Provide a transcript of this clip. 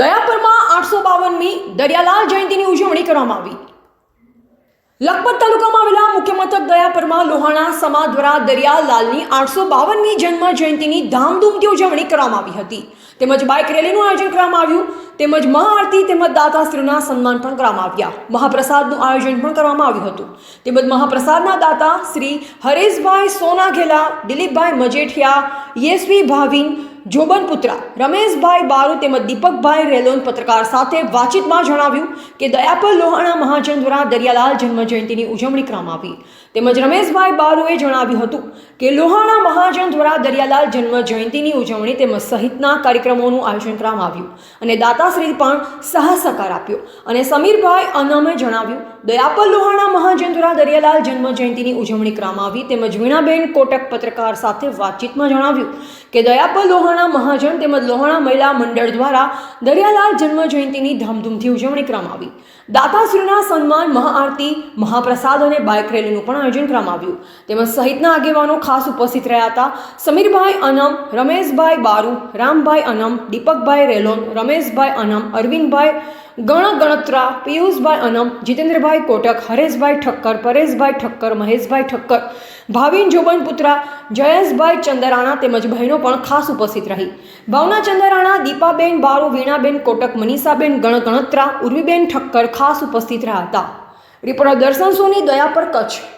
દયાપરમાં આઠસો બાવનમી દરિયાલાલ જયંતિની ઉજવણી કરવામાં આવી. લખપત તાલુકામાં આવેલા મુખ્ય મથક દયાપરમાં લોહાણા સમાજ દ્વારા દરિયાલાલની આઠસો બાવનમી જન્મ જયંતિની ધામધૂમથી ઉજવણી કરવામાં આવી હતી. તેમજ બાઇક રેલીનું આયોજન કરવામાં આવ્યું. તેમજ મહાઆરતી તેમજ દાતાશ્રીના સન્માન પણ કરવામાં આવ્યા. મહાપ્રસાદનું આયોજન પણ કરવામાં આવ્યું હતું. તેમજ મહાપ્રસાદના દાતા શ્રી હરેશભાઈ સોનાઘેલા, દિલીપભાઈ મજેઠિયા, યશવી ભાવિન જોબન પુત્રા રમેશભાઈ બારુ તેમજ દીપકભાઈ રેલોન પત્રકાર સાથે વાતચીતમાં જણાવ્યું કે દયાપર લોહાણા મહાજન દ્વારા દરિયાલાલ જન્મજયંતિની ઉજવણી કરવામાં આવી. તેમજ રમેશભાઈ બારુએ જણાવ્યું હતું કે લોહાણા મહાજન દ્વારા દરિયાલાલ જન્મ જયંતિની ઉજવણી તેમજ સહિતના કાર્યક્રમોનું આયોજન કરવામાં આવ્યું અને દાતાશ્રી પણ સહસહકાર આપ્યો. અને સમીરભાઈ અનમે જણાવ્યું દયાપર લોહાણા મહાજન દ્વારા દરિયાલાલ જન્મ જયંતિની ઉજવણી કરવામાં આવી. તેમજ વીણાબેન કોટક પત્રકાર સાથે વાતચીતમાં જણાવ્યું કે દયાપર લોહાણા મહાજન તેમજ લોહાણા મહિલા મંડળ દ્વારા દરિયાલાલ જન્મ જયંતિની ધામધૂમથી ઉજવણી કરવામાં આવી. દાતાશ્રીના સન્માન, મહાઆરતી, મહાપ્રસાદ અને બાઇક રેલીનું પણ આયોજન કરવામાં આવ્યું. તેમજ સહિતના આગેવાનો ખાસ ઉપસ્થિત રહ્યા હતા. સમીરભાઈ અનમ, રમેશભાઈ બારુ, રામભાઈ અનમ, દીપકભાઈ રેલોન, રમેશભાઈ અનમ, અરવિંદભાઈ ગણ ગણતરા, પિયુષભાઈ અનમ, જીતેન્દ્રભાઈ કોટક, હરેશભાઈ ઠક્કર, પરેશભાઈ ઠક્કર, મહેશભાઈ ઠક્કર, ભાવિન જોબન પુત્રા જયેશભાઈ ચંદરાણા તેમજ બહેનો પણ ખાસ ઉપસ્થિત રહી. ભાવના ચંદરાણા, દીપાબેન બારુ વીણાબેન કોટક, મનીષાબેન ગણ ગણતરા, ઉર્વીબેન ઠક્કર ખાસ ઉપસ્થિત રહ્યા હતા. રિપોર્ટર દર્શન સોની, દયા પર કચ્છ.